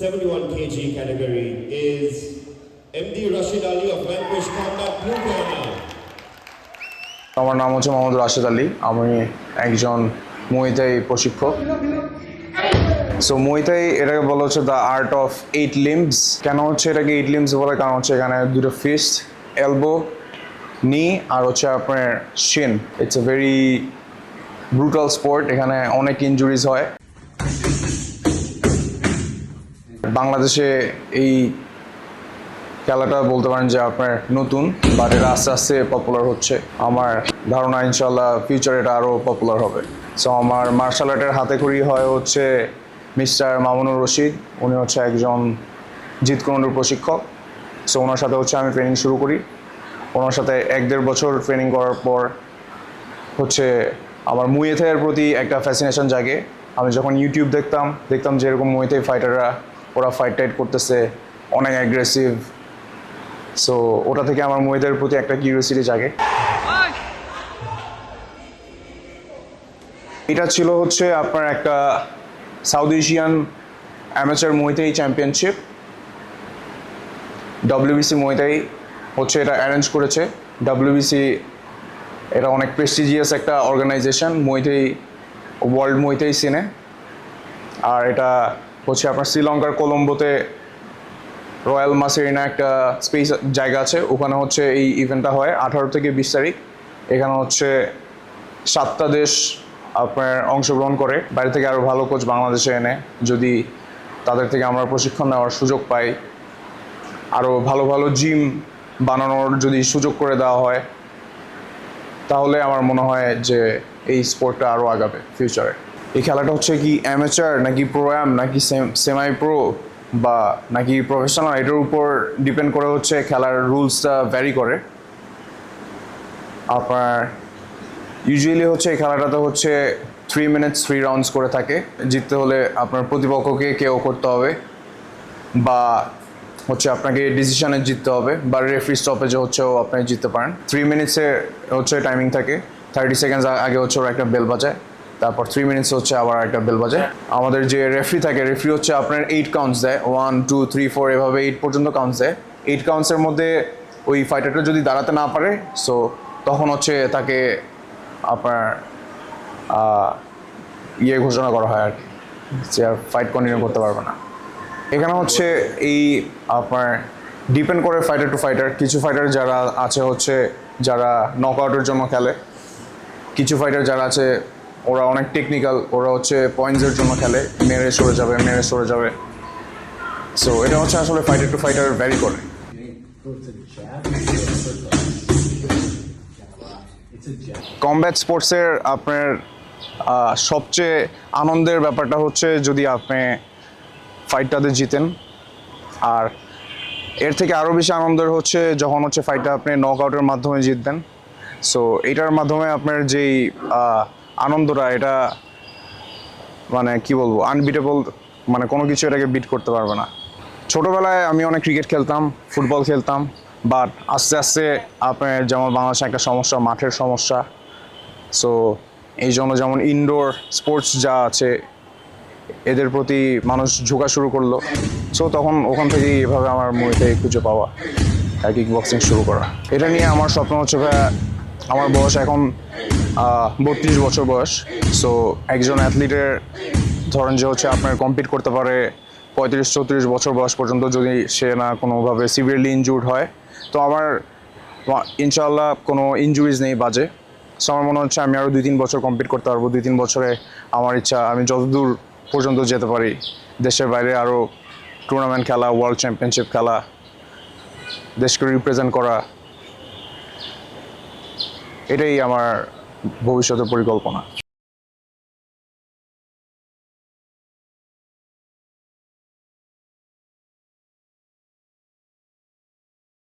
71 kg category is MD Rashid Ali of Vanquish Combat Blue Corner. আমার নাম হচ্ছে মোহাম্মদ রাশেদ আলী। আমি একজন মুইতাই প্রশিক্ষক। সো মুইতাই এটাকে বলা হচ্ছে the art of eight limbs কেন হচ্ছে এটাকে এইট লিম্বস বলে? কারণ হচ্ছে এখানে দুটো ফিস্ট এলবো নি আর হচ্ছে আপনার shin it's a very brutal sport এখানে অনেক ইনজুরিজ হয়। বাংলাদেশে এই খেলাটা বলতে পারেন যে আপনার নতুন বাট এটা আস্তে আস্তে পপুলার হচ্ছে। আমার ধারণা ইনশাল্লাহ ফিউচার এটা আরও পপুলার হবে। সো আমার মার্শাল আর্টের হাতে খড়ি হয় হচ্ছে মিস্টার মামুনুর রশিদ। উনি হচ্ছে একজন জিত কুণ্ডুর প্রশিক্ষক। সো ওনার সাথে হচ্ছে আমি ট্রেনিং শুরু করি। ওনার সাথে এক দেড় বছর ট্রেনিং করার পর হচ্ছে আমার মুয়েথের প্রতি একটা ফ্যাসিনেশন জাগে। আমি যখন ইউটিউব দেখতাম দেখতাম যে এরকম মুয়েথে ফাইটাররা ওরা ফাইট টাইট করতেছে, অনেক অ্যাগ্রেসিভ সো ওটা থেকে আমার মুয়েদের প্রতি একটা কিউরিয়াসিটি জাগে। এটা ছিল হচ্ছে আপনার একটা South Asian amateur muay thai championship WBC muay thai হচ্ছে এটা অ্যারেঞ্জ করেছে। ডব্লিউবিসি এটা অনেক প্রেস্টিজিয়াস একটা অর্গানাইজেশন মৈতেই ওয়ার্ল্ড মৈতেই সিনে আর এটা হচ্ছে আপনার শ্রীলঙ্কার কলম্বোতে রয়্যাল মাসেরিনা একটা স্পেস জায়গা আছে। ওখানে হচ্ছে এই ইভেন্টটা হয় আঠারো থেকে বিশ তারিখ। এখানে হচ্ছে সাতটা দেশ আপনার অংশগ্রহণ করে। বাইরে থেকে আরও ভালো কোচ বাংলাদেশে এনে। যদি তাদের থেকে আমরা প্রশিক্ষণ নেওয়ার সুযোগ পাই আরও ভালো ভালো জিম বানানোর যদি সুযোগ করে দেওয়া হয়, তাহলে আমার মনে হয় যে এই স্পোর্টটা আরও আগাবে ফিউচারে এই খেলাটা হচ্ছে কি অ্যামেচার নাকি প্রো অ্যাম নাকি সেমাই প্রো বা নাকি প্রফেশনাল এটার উপর ডিপেন্ড করে হচ্ছে খেলার রুলসটা ভ্যারি করে। আপনার ইউজুয়ালি হচ্ছে এই খেলাটাতে হচ্ছে থ্রি মিনিটস থ্রি রাউন্ডস করে থাকে। জিততে হলে আপনার প্রতিপক্ষকে কেউ করতে হবে বা হচ্ছে আপনাকে ডিসিশনে জিততে হবে বা রেফারি স্টপেজে হচ্ছেও আপনি জিততে পারেন। থ্রি মিনিটসে হচ্ছে টাইমিং থাকে। থার্টি সেকেন্ডস আগে হচ্ছে ওরা একটা বেল বাজায়। তারপর থ্রি মিনিটস হচ্ছে আবার একটা বেল বাজে। আমাদের যে রেফারি থাকে রেফারি হচ্ছে আপনার এইট কাউন্টস দেয়। ওয়ান টু থ্রি ফোর এভাবে এইট পর্যন্ত কাউন্টস দেয়। এইট কাউন্টসের মধ্যে ওই ফাইটারটা যদি দাঁড়াতে না পারে সো তখন হচ্ছে তাকে আপনার ইয়ে ঘোষণা করা হয় আর কি, যে আর ফাইট কন্টিনিউ করতে পারবে না। এখানে হচ্ছে এই আপনার ডিপেন্ড করে ফাইটার টু ফাইটার কিছু ফাইটার যারা আছে হচ্ছে, যারা নকআউটের জন্য খেলে। কিছু ফাইটার যারা আছে ওরা অনেক টেকনিক্যাল ওরা হচ্ছে পয়েন্টসের জন্য খেলে। মেরে সরে যাবে, মেরে সরে যাবে। সো এটা হচ্ছে আসলে ফাইটার টু ফাইটার ভ্যারি করে। কমব্যাট স্পোর্টসের আপনার সবচেয়ে আনন্দের ব্যাপারটা হচ্ছে যদি আপনি ফাইটটাতে জিতেন। আর এর থেকে আরও বেশি আনন্দের হচ্ছে যখন হচ্ছে ফাইটটা আপনি নক আউটের মাধ্যমে জিতবেন। সো এটার মাধ্যমে আপনার যেই আনন্দটা, এটা মানে কি বলব আনবিটেবল মানে কোনো কিছু এটাকে বিট করতে পারবে না। ছোটোবেলায় আমি অনেক ক্রিকেট খেলতাম ফুটবল খেলতাম বাট আস্তে আস্তে আপনার যেমন বাংলাদেশে একটা সমস্যা, মাঠের সমস্যা সো এই জন্য যেমন ইনডোর স্পোর্টস যা আছে, এদের প্রতি মানুষ ঝোঁকা শুরু করল সো তখন ওখান থেকেই এভাবে আমার মুভিতে খুঁজে পাওয়া কিক বক্সিং শুরু করা। এটা নিয়ে আমার স্বপ্ন হচ্ছে আমার বয়স এখন বত্রিশ বছর বয়স। সো একজন অ্যাথলিটের ধরেন যে হচ্ছে আপনার কম্পিট করতে পারে পঁয়ত্রিশ, চৌত্রিশ বছর বয়স পর্যন্ত যদি সে না কোনোভাবে সিভিয়ারলি ইনজুর্ড হয়। তো আমার ইনশাল্লাহ কোনো ইনজুরিজ নেই বাজে। সো আমার মনে হচ্ছে আমি আরও দুই, তিন বছর কমপ্লিট করতে পারব। দুই, তিন বছরে আমার ইচ্ছা, আমি যতদূর পর্যন্ত যেতে পারি, দেশের বাইরে আরও টুর্নামেন্ট খেলা ওয়ার্ল্ড চ্যাম্পিয়নশিপ খেলা, দেশকে রিপ্রেজেন্ট করা, এটাই আমার ভবিষ্যতের পরিকল্পনা।